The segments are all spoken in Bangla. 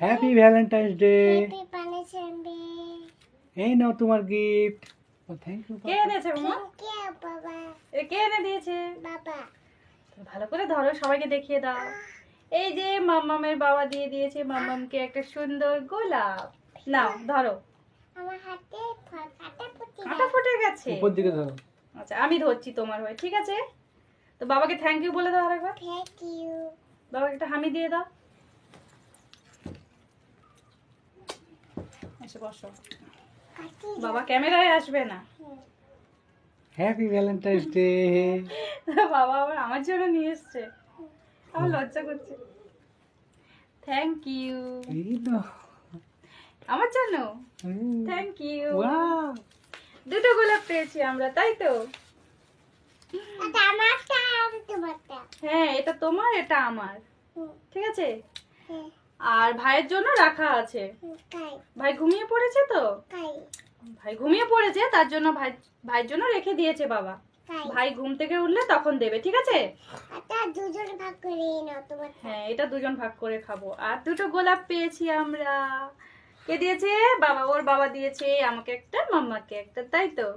হ্যাপি ভ্যালেন্টাইন্স ডে এই নাও তোমার গিফট থ্যাংক ইউ কে এনেছে বাবা? এ কে এনে দিয়েছে? বাবা। ভালো করে ধরো সবাইকে দেখিয়ে দাও। এই যে মাম্মামের বাবা দিয়ে দিয়েছে মাম্মামকে একটা সুন্দর গোলাপ। নাও ধরো। আমার হাতে কাটা ফুটে গেছে। উপর দিকে ধরো। আচ্ছা আমি ধরছি তোমার হয়ে ঠিক আছে? তো বাবাকে থ্যাংক ইউ বলে দাও আরেকবার। থ্যাংক ইউ বাবাকে একটা হামি দিয়ে দাও। এসে বসো। বাবা ক্যামেরায় আসবে না। হ্যাপি ভ্যালেন্টাইন্স ডে বাবা আবার আমার জন্য নিয়ে এসছে। আমার লজ্জা করছে। থ্যাংক ইউ আমার জন্য? Thank you! দুটো গোলাপ পেয়েছি আমরা তাই তো? হ্যাঁ এটা তোমার এটা আমার। ঠিক আছে? হ্যাঁ, আর ভাইয়ের জন্য রাখা আছে। ভাই ঘুমিয়ে পড়েছে তো? ভাই ঘুমিয়ে পড়েছে তার জন্য ভাই ভাইয়ের জন্য রেখে দিয়েছে বাবা। ভাই ঘুম থেকে উঠলে তখন দেবে ঠিক আছে? দুজন ভাগ করে হ্যাঁ এটা দুজন ভাগ করে খাব। আর দুটো গোলাপ পেয়েছি আমরা। কে দিয়েছে? বাবা ওর বাবা দিয়েছে আমাকে একটা মাম্মাকে একটা তাই তো?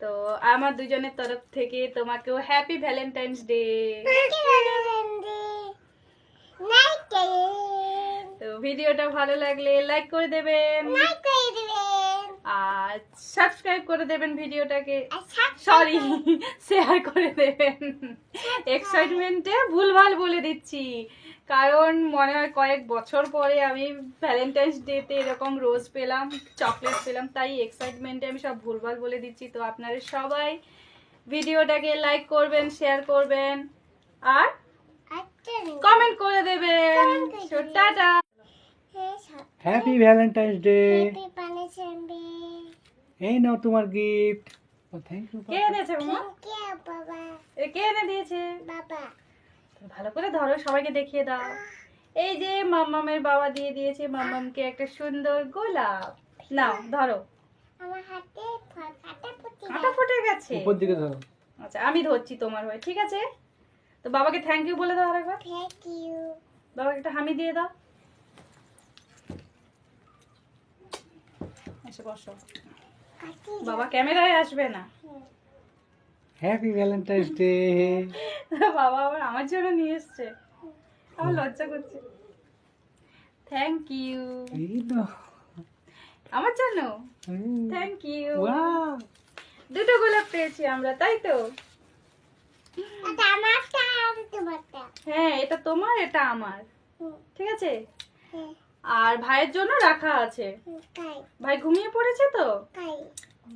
তো আমার দুজনের তরফ থেকে তোমাকেও হ্যাপি ভ্যালেন্টাইন্স ডে ভিডিওটা ভালো লাগলে লাইক করে দেবেন। আর সাবস্ক্রাইব করে দেবেন ভিডিওটাকে। সরি শেয়ার করে দেবেন। এক্সাইটমেন্টে ভুলভাল বলে দিচ্ছি। কারণ মনে হয় কয়েক বছর পরে আমি ভ্যালেন্টাইন্স ডেতে এরকম রোজ পেলাম চকলেট পেলাম তাই এক্সাইটমেন্টে আমি সব ভুলভাল বলে দিচ্ছি। তো আপনারা সবাই ভিডিওটাকে লাইক করবেন শেয়ার করবেন। আর কমেন্ট করে দেবেন। টাটা হ্যাপি ভ্যালেন্টাইন্স ডে এই নাও তোমার গিফট থ্যাংক ইউ কে এনেছে মা ইউ বাবা। এ কে এনে দিয়েছে? বাবা। ভালো করে ধরো সবাইকে দেখিয়ে দাও। এই যে মাম্মামের বাবা দিয়ে দিয়েছে মাম্মামকে একটা সুন্দর গোলাপ। নাও ধরো। আমার হাতে কাটা ফুটে গেছে। উপর দিকে ধরো। আচ্ছা আমি ধরছি তোমার হয়ে ঠিক আছে? তো বাবাকে থ্যাংক ইউ বলে দাও আরেকবার। থ্যাংক ইউ বাবাকে একটা হামি দিয়ে দাও। এসে বসো। বাবা ক্যামেরায় আসবে না। হ্যাপি ভ্যালেন্টাইন্স ডে বাবা আবার আমার জন্য নিয়ে এসছে। আমার লজ্জা করছে। থ্যাংক ইউ আমার জন্য? Thank you! দুটো গোলাপ পেয়েছি আমরা তাই তো? আমারটা হ্যাঁ এটা তোমার এটা আমার। ঠিক আছে? হ্যাঁ, আর ভাইয়ের জন্য রাখা আছে। ভাই ঘুমিয়ে পড়েছে তো?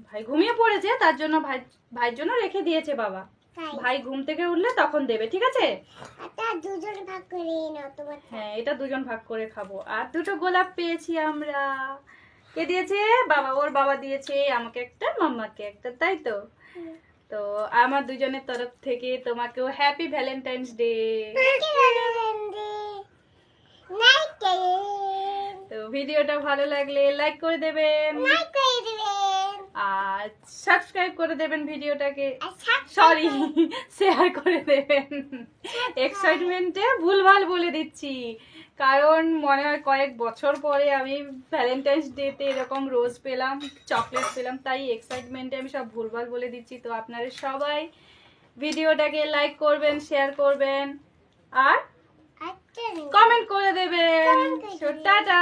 ভাই ঘুমিয়ে পড়েছে তার জন্য ভাই ভাইয়ের জন্য রেখে দিয়েছে বাবা। ভাই ঘুম থেকে উঠলে তখন দেবে ঠিক আছে? দুজন ভাগ করে নাও তোমার। হ্যাঁ এটা দুজন ভাগ করে খাব। আর দুটো গোলাপ পেয়েছি আমরা। কে দিয়েছে? বাবা ওর বাবা দিয়েছে আমাকে একটা মাম্মাকে একটা তাই তো? তো আমার দুজনের তরফ থেকে তোমাকেও হ্যাপি ভ্যালেন্টাইন্স ডে ভিডিওটা ভালো লাগলে লাইক করে দেবেন। লাইক করে দিবেন। আর সাবস্ক্রাইব করে দেবেন ভিডিওটাকে। সরি শেয়ার করে দেবেন। এক্সাইটমেন্টে ভুলভাল বলে দিচ্ছি। কারণ মনে হয় কয়েক বছর পরে আমি ভ্যালেন্টাইন্স ডেতে এরকম রোজ পেলাম চকলেট পেলাম তাই এক্সাইটমেন্টে আমি সব ভুলভাল বলে দিচ্ছি। তো আপনারা সবাই ভিডিওটাকে লাইক করবেন শেয়ার করবেন আর কমেন্ট করে দিবেন। টাটা